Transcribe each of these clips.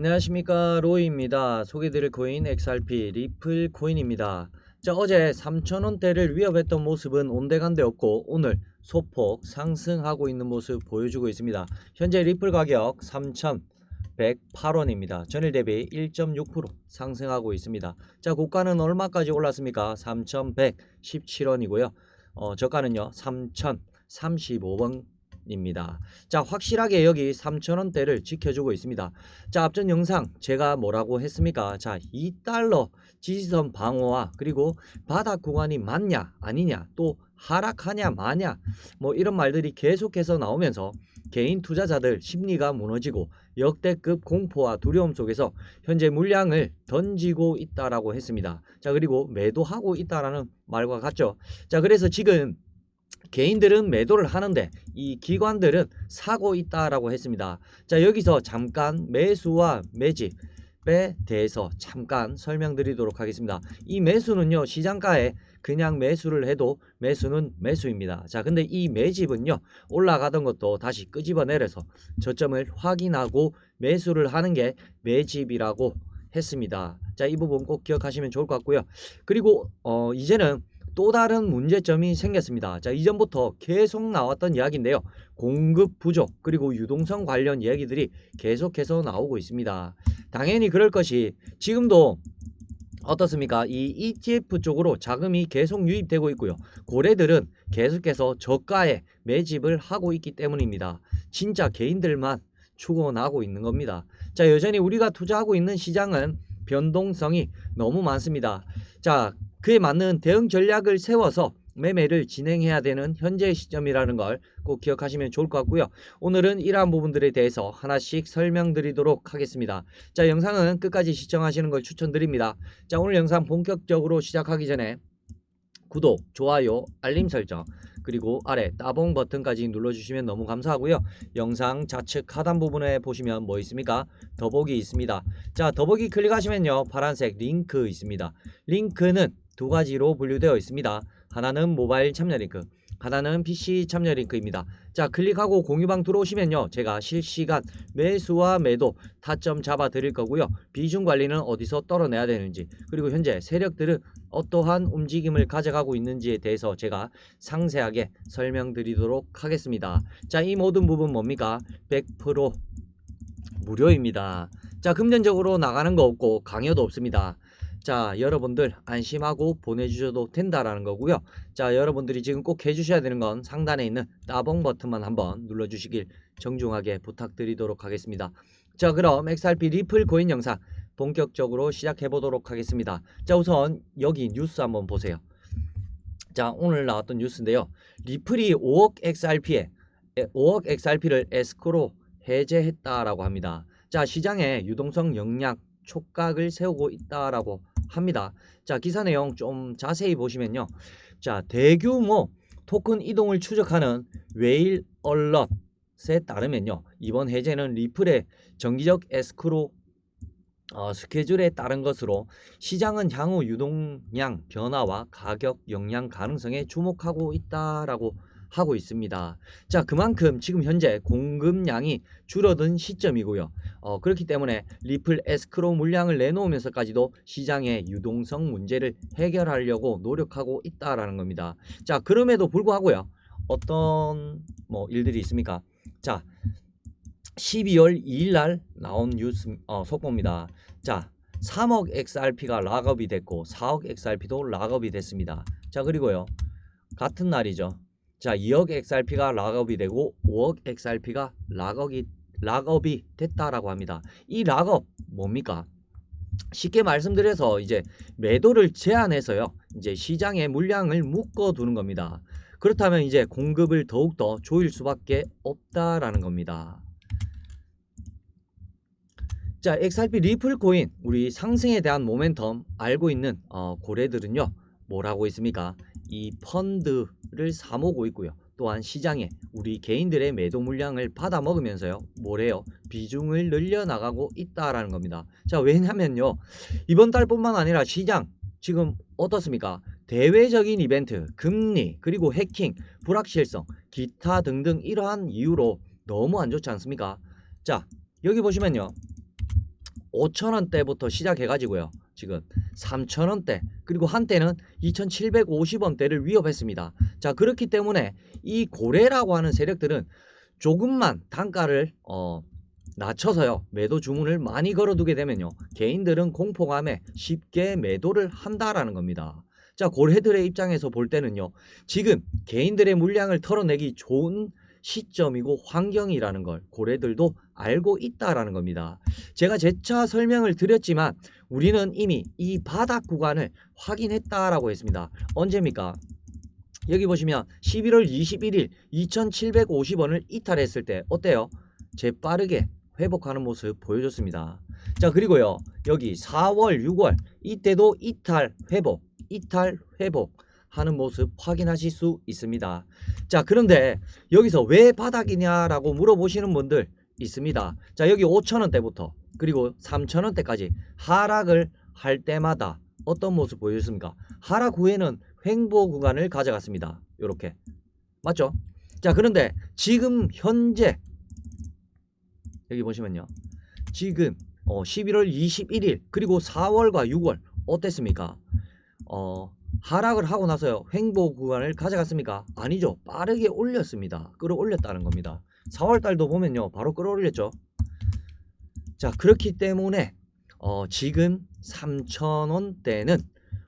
안녕하십니까 로이입니다. 소개드릴 코인 XRP 리플 코인입니다. 자 어제 3천원대를 위협했던 모습은 온데간데 없고 오늘 소폭 상승하고 있는 모습 보여주고 있습니다. 현재 리플 가격 3,108원입니다. 전일 대비 1.6% 상승하고 있습니다. 자 고가는 얼마까지 올랐습니까? 3,117원이고요. 어, 저가는요 3,035원 입니다. 자, 확실하게 여기 3,000원대를 지켜주고 있습니다. 자, 앞전 영상 제가 뭐라고 했습니까? 자, 2달러 지지선 방어와 그리고 바닥 구간이 맞냐, 아니냐, 또 하락하냐, 마냐, 뭐 이런 말들이 계속해서 나오면서 개인 투자자들 심리가 무너지고 역대급 공포와 두려움 속에서 현재 물량을 던지고 있다라고 했습니다. 자, 그리고 매도하고 있다라는 말과 같죠. 자, 그래서 지금 개인들은 매도를 하는데 이 기관들은 사고 있다라고 했습니다. 자, 여기서 잠깐 매수와 매집 에 대해서 잠깐 설명드리도록 하겠습니다. 이 매수는요, 시장가에 그냥 매수를 해도 매수는 매수입니다. 자, 근데 이 매집은요, 올라가던 것도 다시 끄집어내려서 저점을 확인하고 매수를 하는 게 매집이라고 했습니다. 자, 이 부분 꼭 기억하시면 좋을 것 같고요. 그리고 어, 이제는 또 다른 문제점이 생겼습니다. 자, 이전부터 계속 나왔던 이야기인데요. 공급 부족 그리고 유동성 관련 이야기들이 계속해서 나오고 있습니다. 당연히 그럴 것이 지금도 어떻습니까? 이 ETF 쪽으로 자금이 계속 유입되고 있고요. 고래들은 계속해서 저가에 매집을 하고 있기 때문입니다. 진짜 개인들만 죽어나고 있는 겁니다. 자, 여전히 우리가 투자하고 있는 시장은 변동성이 너무 많습니다. 자, 그에 맞는 대응 전략을 세워서 매매를 진행해야 되는 현재 시점이라는 걸 꼭 기억하시면 좋을 것 같고요. 오늘은 이러한 부분들에 대해서 하나씩 설명드리도록 하겠습니다. 자, 영상은 끝까지 시청하시는 걸 추천드립니다. 자, 오늘 영상 본격적으로 시작하기 전에 구독, 좋아요, 알림 설정, 그리고 아래 따봉 버튼까지 눌러주시면 너무 감사하고요. 영상 좌측 하단 부분에 보시면 뭐 있습니까? 더보기 있습니다. 자, 더보기 클릭하시면요. 파란색 링크 있습니다. 링크는 두 가지로 분류되어 있습니다. 하나는 모바일 참여 링크, 하나는 PC 참여 링크입니다. 자, 클릭하고 공유방 들어오시면요. 제가 실시간 매수와 매도 타점 잡아 드릴 거고요. 비중 관리는 어디서 떨어내야 되는지, 그리고 현재 세력들은 어떠한 움직임을 가져가고 있는지에 대해서 제가 상세하게 설명드리도록 하겠습니다. 자, 이 모든 부분 뭡니까? 100% 무료입니다. 자, 금전적으로 나가는 거 없고 강요도 없습니다. 자, 여러분들 안심하고 보내주셔도 된다라는 거고요. 자, 여러분들이 지금 꼭 해주셔야 되는 건 상단에 있는 따봉 버튼만 한번 눌러주시길 정중하게 부탁드리도록 하겠습니다. 자, 그럼 XRP 리플 코인 영상 본격적으로 시작해 보도록 하겠습니다. 자, 우선 여기 뉴스 한번 보세요. 자, 오늘 나왔던 뉴스인데요. 리플이 5억 XRP에 5억 XRP를 에스크로 해제했다라고 합니다. 자, 시장에 유동성 영향 촉각을 세우고 있다라고 합니다. 자, 기사 내용 좀 자세히 보시면요. 자, 대규모 토큰 이동을 추적하는 웨일 얼럿에 따르면요. 이번 해제는 리플의 정기적 에스크로 어, 스케줄에 따른 것으로 시장은 향후 유동량 변화와 가격 영향 가능성에 주목하고 있다라고 하고 있습니다. 자, 그만큼 지금 현재 공급량이 줄어든 시점이고요. 어, 그렇기 때문에 리플 에스크로 물량을 내놓으면서까지도 시장의 유동성 문제를 해결하려고 노력하고 있다라는 겁니다. 자, 그럼에도 불구하고요. 어떤 뭐 일들이 있습니까? 자, 12월 2일 날 나온 뉴스 어, 속보입니다. 자, 3억 XRP가 락업이 됐고 4억 XRP도 락업이 됐습니다. 자, 그리고요. 같은 날이죠. 자, 2억 XRP가 락업이 되고 5억 XRP가 락업이 락업이 됐다라고 합니다. 이 락업 뭡니까? 쉽게 말씀드려서 이제 매도를 제한해서요. 이제 시장에 물량을 묶어 두는 겁니다. 그렇다면 이제 공급을 더욱더 조일 수밖에 없다라는 겁니다. 자, XRP 리플 코인 우리 상승에 대한 모멘텀 알고 있는 어, 고래들은요. 뭐라고 있습니까? 이 펀드를 사모고 있고요. 또한 시장에 우리 개인들의 매도 물량을 받아 먹으면서요. 뭐래요? 비중을 늘려 나가고 있다라는 겁니다. 자, 왜냐면요. 이번 달뿐만 아니라 시장 지금 어떻습니까? 대외적인 이벤트, 금리, 그리고 해킹, 불확실성, 기타 등등 이러한 이유로 너무 안 좋지 않습니까? 자, 여기 보시면요. 5천원대부터 시작해가지고요. 지금 3천원대 그리고 한때는 2,750원대를 위협했습니다. 자 그렇기 때문에 이 고래라고 하는 세력들은 조금만 단가를 어, 낮춰서요 매도 주문을 많이 걸어두게 되면요 개인들은 공포감에 쉽게 매도를 한다라는 겁니다. 자 고래들의 입장에서 볼 때는요 지금 개인들의 물량을 털어내기 좋은 시점이고 환경이라는 걸 고래들도 알고 있다라는 겁니다. 제가 재차 설명을 드렸지만 우리는 이미 이 바닥 구간을 확인했다라고 했습니다. 언제입니까? 여기 보시면 11월 21일 2,750원을 이탈했을 때 어때요? 재빠르게 회복하는 모습 보여줬습니다. 자 그리고요 여기 4월 6월 이때도 이탈 회복 이탈 회복 하는 모습 확인하실 수 있습니다. 자 그런데 여기서 왜 바닥이냐라고 물어보시는 분들 있습니다. 자 여기 5천원대부터 그리고 3천원대까지 하락을 할 때마다 어떤 모습 보여줬습니까? 하락 후에는 횡보 구간을 가져갔습니다. 이렇게 맞죠? 자 그런데 지금 현재 여기 보시면요. 지금 어, 11월 21일 그리고 4월과 6월 어땠습니까? 어, 하락을 하고 나서요. 횡보 구간을 가져갔습니까? 아니죠. 빠르게 올렸습니다. 끌어올렸다는 겁니다. 4월 달도 보면요. 바로 끌어올렸죠. 자, 그렇기 때문에 어, 지금 3,000원대는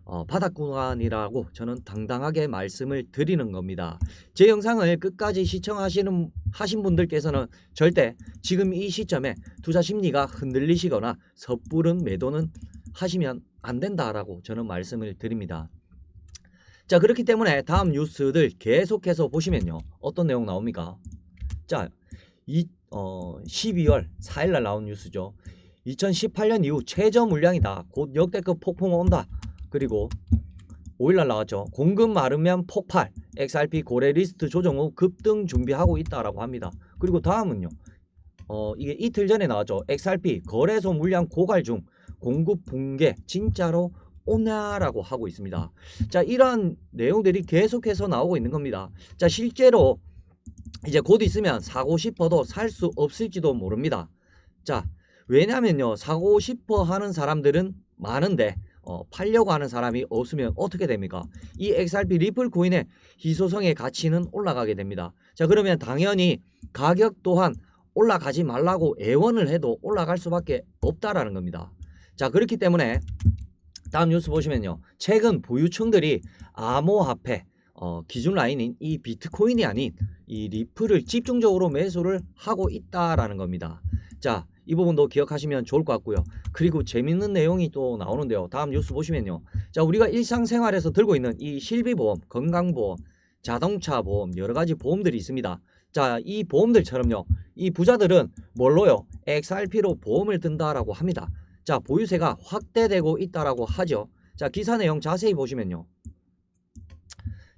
어, 바닥 구간이라고 저는 당당하게 말씀을 드리는 겁니다. 제 영상을 끝까지 시청하시는 하신 분들께서는 절대 지금 이 시점에 투자 심리가 흔들리시거나 섣부른 매도는 하시면 안 된다라고 저는 말씀을 드립니다. 자 그렇기 때문에 다음 뉴스들 계속해서 보시면요 어떤 내용 나옵니까? 자, 이, 어, 12월 4일날 나온 뉴스죠. 2018년 이후 최저 물량이다. 곧 역대급 폭풍 온다. 그리고 5일날 나왔죠. 공급 마르면 폭발. XRP 고래 리스트 조정 후 급등 준비하고 있다라고 합니다. 그리고 다음은요. 어, 이게 이틀 전에 나왔죠. XRP 거래소 물량 고갈 중 공급 붕괴 진짜로 오냐라고 하고 있습니다. 자, 이러한 내용들이 계속해서 나오고 있는 겁니다. 자, 실제로 이제 곧 있으면 사고 싶어도 살 수 없을지도 모릅니다. 자, 왜냐면요. 사고 싶어 하는 사람들은 많은데 어, 팔려고 하는 사람이 없으면 어떻게 됩니까? 이 XRP 리플 코인의 희소성의 가치는 올라가게 됩니다. 자, 그러면 당연히 가격 또한 올라가지 말라고 애원을 해도 올라갈 수밖에 없다라는 겁니다. 자, 그렇기 때문에 다음 뉴스 보시면요. 최근 보유층들이 암호화폐 어, 기준 라인인 이 비트코인이 아닌 이 리플을 집중적으로 매수를 하고 있다라는 겁니다. 자, 이 부분도 기억하시면 좋을 것 같고요. 그리고 재밌는 내용이 또 나오는데요. 다음 뉴스 보시면요. 자, 우리가 일상생활에서 들고 있는 이 실비보험, 건강보험, 자동차 보험, 여러 가지 보험들이 있습니다. 자, 이 보험들처럼요. 이 부자들은 뭘로요? XRP로 보험을 든다라고 합니다. 자, 보유세가 확대되고 있다라고 하죠. 자, 기사 내용 자세히 보시면요.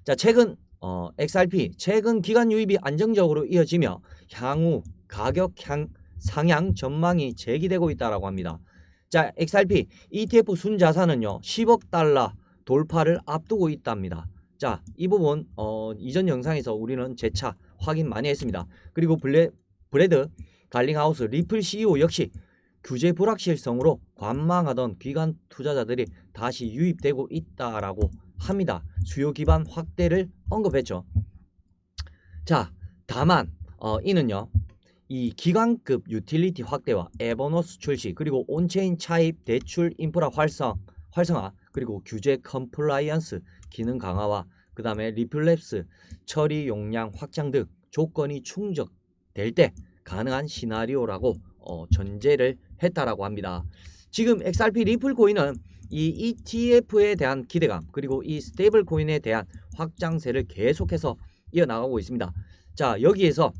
자, 최근 어, XRP 최근 기간 유입이 안정적으로 이어지며 향후 가격 향 상향 전망이 제기되고 있다라고 합니다. 자, XRP ETF 순 자산은요. 10억 달러 돌파를 앞두고 있답니다. 자, 이 부분 어, 이전 영상에서 우리는 재차 확인 많이 했습니다. 그리고 블레, 브레드 갈링하우스 리플 CEO 역시 규제 불확실성으로 관망하던 기관 투자자들이 다시 유입되고 있다라고 합니다. 수요 기반 확대를 언급했죠. 자, 다만 어, 이는요. 이 기관급 유틸리티 확대와 에버노스 출시 그리고 온체인 차입 대출 인프라 활성 활성화 그리고 규제 컴플라이언스 기능 강화와 그 다음에 리플랩스 처리 용량 확장 등 조건이 충족될 때 가능한 시나리오라고 어, 전제를 했다라고 합니다. 지금 XRP 리플 코인은 이 ETF에 대한 기대감 그리고 이 스테이블 코인에 대한 확장세를 계속해서 이어나가고 있습니다. 자 여기에서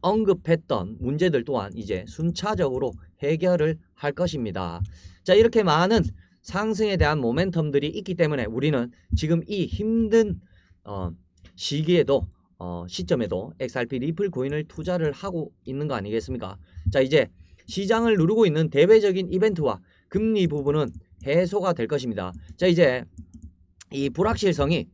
언급했던 문제들 또한 이제 순차적으로 해결을 할 것입니다. 자 이렇게 많은 상승에 대한 모멘텀들이 있기 때문에 우리는 지금 이 힘든 어, 시기에도 어, 시점에도 XRP 리플 코인을 투자를 하고 있는 거 아니겠습니까? 자 이제 시장을 누르고 있는 대외적인 이벤트와 금리 부분은 해소가 될 것입니다. 자 이제 이 불확실성이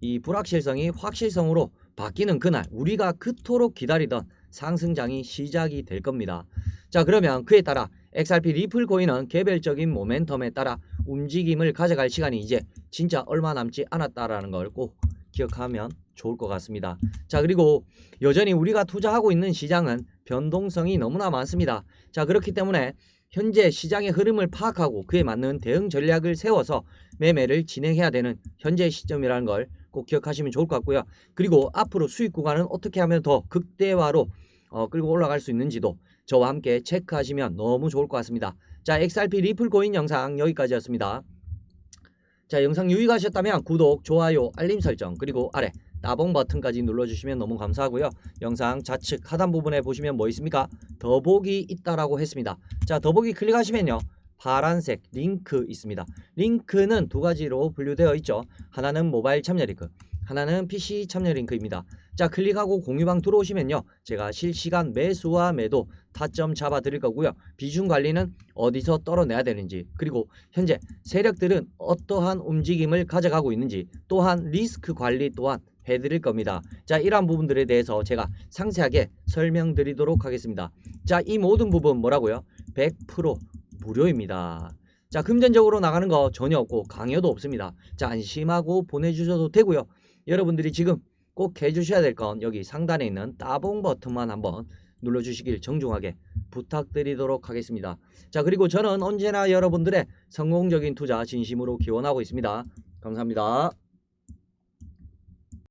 이 불확실성이 확실성으로 바뀌는 그날 우리가 그토록 기다리던 상승장이 시작이 될 겁니다. 자 그러면 그에 따라 XRP 리플 코인은 개별적인 모멘텀에 따라 움직임을 가져갈 시간이 이제 진짜 얼마 남지 않았다라는 걸 꼭 기억하면 좋을 것 같습니다. 자, 그리고 여전히 우리가 투자하고 있는 시장은 변동성이 너무나 많습니다. 자, 그렇기 때문에 현재 시장의 흐름을 파악하고 그에 맞는 대응 전략을 세워서 매매를 진행해야 되는 현재 시점이라는 걸 꼭 기억하시면 좋을 것 같고요. 그리고 앞으로 수익 구간은 어떻게 하면 더 극대화로 어, 끌고 올라갈 수 있는지도 저와 함께 체크하시면 너무 좋을 것 같습니다. 자, XRP 리플 코인 영상 여기까지였습니다. 자, 영상 유익하셨다면 구독, 좋아요, 알림 설정 그리고 아래 따봉 버튼까지 눌러주시면 너무 감사하고요. 영상 좌측 하단 부분에 보시면 뭐 있습니까? 더보기 있다라고 했습니다. 자, 더보기 클릭하시면요. 파란색 링크 있습니다. 링크는 두 가지로 분류되어 있죠. 하나는 모바일 참여 링크, 하나는 PC 참여 링크입니다. 자, 클릭하고 공유방 들어오시면요. 제가 실시간 매수와 매도 타점 잡아 드릴 거고요. 비중 관리는 어디서 떨어내야 되는지, 그리고 현재 세력들은 어떠한 움직임을 가져가고 있는지, 또한 리스크 관리 또한 해드릴 겁니다. 자, 이러한 부분들에 대해서 제가 상세하게 설명드리도록 하겠습니다. 자, 이 모든 부분 뭐라고요? 100% 무료입니다. 자, 금전적으로 나가는 거 전혀 없고 강요도 없습니다. 자, 안심하고 보내주셔도 되고요. 여러분들이 지금 꼭 해주셔야 될 건 여기 상단에 있는 따봉 버튼만 한번 눌러주시길 정중하게 부탁드리도록 하겠습니다. 자, 그리고 저는 언제나 여러분들의 성공적인 투자 진심으로 기원하고 있습니다. 감사합니다.